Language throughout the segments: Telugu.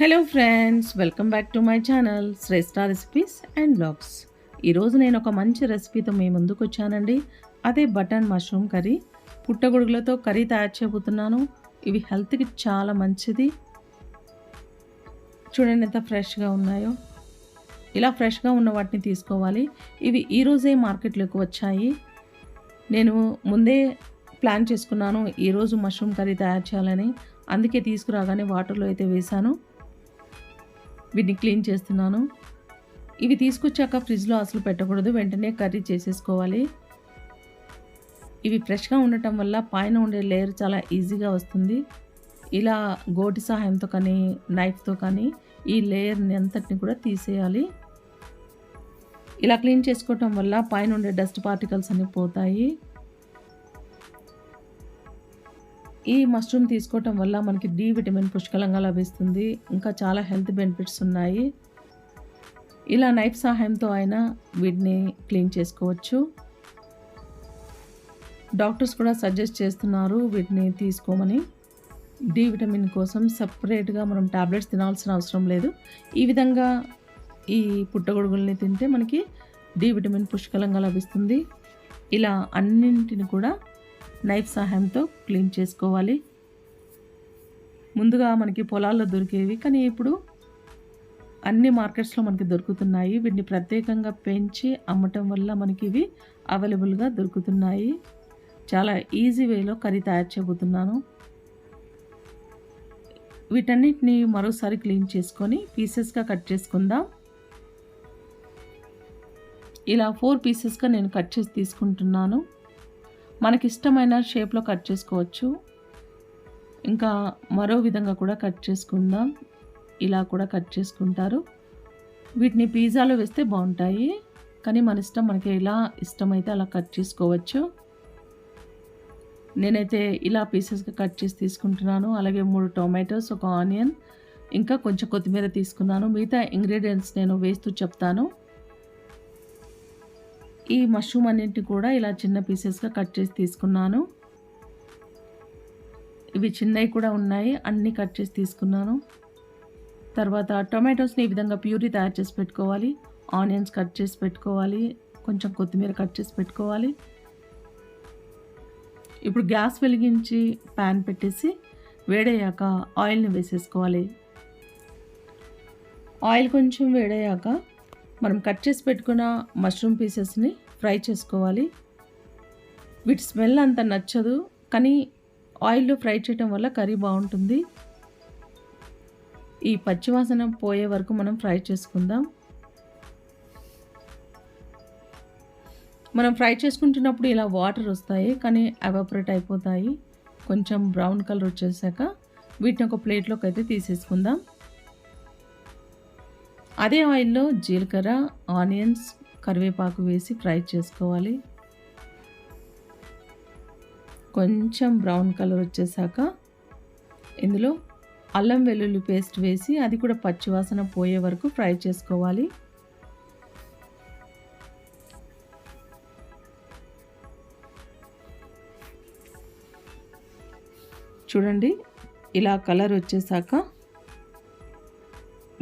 Hello friends welcome back to my channel Shreshta recipes and blogs ఈరోజు నేను ఒక మంచి రెసిపీతో మీ ముందుకు వచ్చానండి. అదే బటన్ మష్రూమ్ కర్రీ. పుట్టగొడుగులతో కర్రీ తయారు చేయబోతున్నాను. ఇవి హెల్త్కి చాలా మంచిది. చూడండి ఎంత ఫ్రెష్గా ఉన్నాయో. ఇలా ఫ్రెష్గా ఉన్న వాటిని తీసుకోవాలి. ఇవి ఈరోజే మార్కెట్లోకి వచ్చాయి. నేను ముందే ప్లాన్ చేసుకున్నాను ఈరోజు మష్రూమ్ కర్రీ తయారు చేయాలని. అందుకే తీసుకురాగానే వాటర్లో అయితే వేశాను. వీటిని క్లీన్ చేస్తున్నాను. ఇవి తీసుకొచ్చాక ఫ్రిడ్జ్లో అసలు పెట్టకూడదు. వెంటనే కర్రీ చేసేసుకోవాలి. ఇవి ఫ్రెష్గా ఉండటం వల్ల పైన ఉండే లేయర్ చాలా ఈజీగా వస్తుంది. ఇలా గోటి సహాయంతో కానీ నైఫ్తో కానీ ఈ లేయర్ని అంతటిని కూడా తీసేయాలి. ఇలా క్లీన్ చేసుకోవటం వల్ల పైన ఉండే డస్ట్ పార్టికల్స్ అన్నీ పోతాయి. ఈ మష్రూమ్ తీసుకోవటం వల్ల మనకి డి విటమిన్ పుష్కలంగా లభిస్తుంది. ఇంకా చాలా హెల్త్ బెనిఫిట్స్ ఉన్నాయి. ఇలా నైఫ్ సహాయంతో అయినా వీటిని క్లీన్ చేసుకోవచ్చు. డాక్టర్స్ కూడా సజెస్ట్ చేస్తున్నారు వీటిని తీసుకోమని. డి విటమిన్ కోసం సపరేట్గా మనం టాబ్లెట్స్ తినాల్సిన అవసరం లేదు. ఈ విధంగా ఈ పుట్టగొడుగుల్ని తింటే మనకి డి విటమిన్ పుష్కలంగా లభిస్తుంది. ఇలా అన్నింటిని కూడా నైఫ్ సహాయంతో క్లీన్ చేసుకోవాలి. ముందుగా మనకి పొలాల్లో దొరికేవి కానీ ఇప్పుడు అన్ని మార్కెట్స్లో మనకి దొరుకుతున్నాయి. వీటిని ప్రత్యేకంగా పెంచి అమ్మటం వల్ల మనకి ఇవి అవైలబుల్గా దొరుకుతున్నాయి. చాలా ఈజీ వేలో కర్రీ తయారు చేయబోతున్నాను. వీటన్నిటిని మరోసారి క్లీన్ చేసుకొని పీసెస్గా కట్ చేసుకుందాం. ఇలా ఫోర్ పీసెస్గా నేను కట్ చేసి తీసుకుంటున్నాను. మనకి ఇష్టమైన షేప్లో కట్ చేసుకోవచ్చు. ఇంకా మరో విధంగా కూడా కట్ చేసుకుందాం. ఇలా కూడా కట్ చేసుకుంటారు. వీటిని పిజ్జాలో వేస్తే బాగుంటాయి. కానీ మన ఇష్టం మనకి ఎలా ఇష్టమైతే అలా కట్ చేసుకోవచ్చు. నేనైతే ఇలా పీసెస్గా కట్ చేసి తీసుకుంటున్నాను. అలాగే మూడు టొమాటోస్ ఒక ఆనియన్ ఇంకా కొంచెం కొత్తిమీర తీసుకున్నాను. మిగతా ఇంగ్రీడియంట్స్ నేను వేస్తూ చెప్తాను. ఈ మష్రూమ్ అన్నింటిని కూడా ఇలా చిన్న పీసెస్గా కట్ చేసి తీసుకున్నాను. ఇవి చిన్నవి కూడా ఉన్నాయి అన్నీ కట్ చేసి తీసుకున్నాను. తర్వాత టొమాటోస్ని ఈ విధంగా ప్యూరీ తయారు చేసి పెట్టుకోవాలి. ఆనియన్స్ కట్ చేసి పెట్టుకోవాలి. కొంచెం కొత్తిమీర కట్ చేసి పెట్టుకోవాలి. ఇప్పుడు గ్యాస్ వెలిగించి ప్యాన్ పెట్టేసి వేడయ్యాక ఆయిల్ని వేసేసుకోవాలి. ఆయిల్ కొంచెం వేడయ్యాక మనం కట్ చేసి పెట్టుకున్న మష్రూమ్ పీసెస్ని ఫ్రై చేసుకోవాలి. వీటి స్మెల్ అంత నచ్చదు కానీ ఆయిల్లో ఫ్రై చేయటం వల్ల కర్రీ బాగుంటుంది. ఈ పచ్చివాసన పోయే వరకు మనం ఫ్రై చేసుకుందాం. మనం ఫ్రై చేసుకుంటున్నప్పుడు ఇలా వాటర్ వస్తాయి కానీ అవాపరేట్ అయిపోతాయి. కొంచెం బ్రౌన్ కలర్ వచ్చేసాక వీటిని ఒక ప్లేట్లోకి అయితే తీసేసుకుందాం. అదే ఆయిల్లో జీలకర్ర ఆనియన్స్ కరివేపాకు వేసి ఫ్రై చేసుకోవాలి. కొంచెం బ్రౌన్ కలర్ వచ్చేసాక ఇందులో అల్లం వెల్లుల్లి పేస్ట్ వేసి అది కూడా పచ్చివాసన పోయే వరకు ఫ్రై చేసుకోవాలి. చూడండి ఇలా కలర్ వచ్చేసాక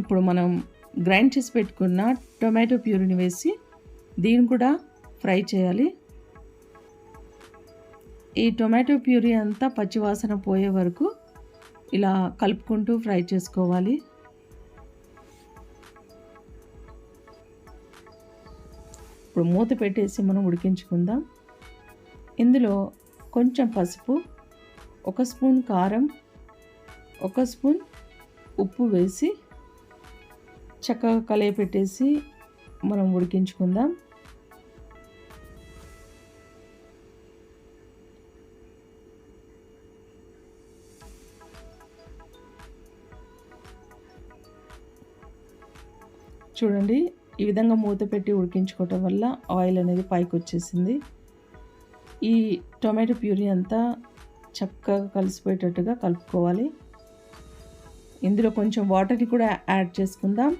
ఇప్పుడు మనం గ్రైండ్ చేసి పెట్టుకున్న టొమాటో ప్యూరిని వేసి దీన్ని కూడా ఫ్రై చేయాలి. ఈ టొమాటో ప్యూరీ అంతా పచ్చివాసన పోయే వరకు ఇలా కలుపుకుంటూ ఫ్రై చేసుకోవాలి. ఇప్పుడు మూత పెట్టేసి మనం ఉడికించుకుందాం. ఇందులో కొంచెం పసుపు ఒక స్పూన్ కారం ఒక స్పూన్ ఉప్పు వేసి చక్కగా కలయి పెట్టేసి మనం ఉడికించుకుందాం. చూడండి ఈ విధంగా మూత పెట్టి ఉడికించుకోవటం వల్ల ఆయిల్ అనేది పైకి వచ్చేసింది. ఈ టొమాటో ప్యూరీ అంతా చక్కగా కలిసిపోయేటట్టుగా కలుపుకోవాలి. ఇందులో కొంచెం వాటర్ని కూడా యాడ్ చేసుకుందాం.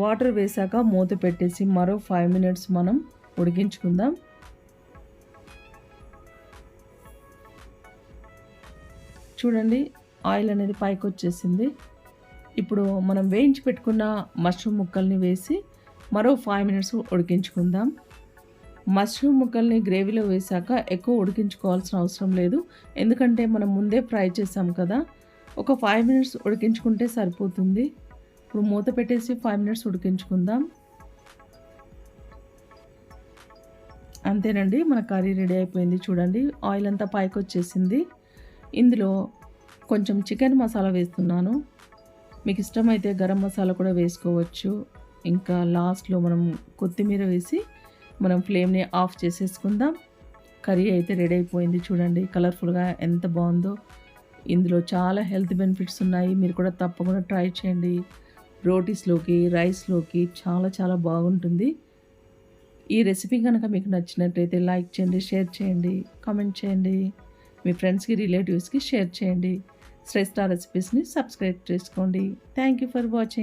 వాటర్ వేసాక మూత పెట్టేసి మరో ఫైవ్ మినిట్స్ మనం ఉడికించుకుందాం. చూడండి ఆయిల్ అనేది పైకి వచ్చేసింది. ఇప్పుడు మనం వేయించి పెట్టుకున్న మష్రూమ్ ముక్కల్ని వేసి మరో ఫైవ్ మినిట్స్ ఉడికించుకుందాం. మష్రూమ్ ముక్కల్ని గ్రేవీలో వేసాక ఎక్కువ ఉడికించుకోవాల్సిన అవసరం లేదు. ఎందుకంటే మనం ముందే ఫ్రై చేసాం కదా. ఒక ఫైవ్ మినిట్స్ ఉడికించుకుంటే సరిపోతుంది. ఇప్పుడు మూత పెట్టేసి ఫైవ్ మినిట్స్ ఉడికించుకుందాం. అంతేనండి మన కర్రీ రెడీ అయిపోయింది. చూడండి ఆయిల్ అంతా పైకి వచ్చేసింది. ఇందులో కొంచెం చికెన్ మసాలా వేస్తున్నాను. మీకు ఇష్టమైతే గరం మసాలా కూడా వేసుకోవచ్చు. ఇంకా లాస్ట్లో మనం కొత్తిమీర వేసి మనం ఫ్లేమ్ని ఆఫ్ చేసేసుకుందాం. కర్రీ అయితే రెడీ అయిపోయింది. చూడండి కలర్ఫుల్గా ఎంత బాగుందో. ఇందులో చాలా హెల్త్ బెనిఫిట్స్ ఉన్నాయి. మీరు కూడా తప్పకుండా ట్రై చేయండి. రోటీస్లోకి రైస్లోకి చాలా చాలా బాగుంటుంది. ఈ రెసిపీ కనుక మీకు నచ్చినట్లయితే లైక్ చేయండి షేర్ చేయండి కామెంట్ చేయండి. మీ ఫ్రెండ్స్కి రిలేటివ్స్కి షేర్ చేయండి. శ్రేష్ఠ రెసిపీస్ని సబ్స్క్రైబ్ చేసుకోండి. Thank you for watching.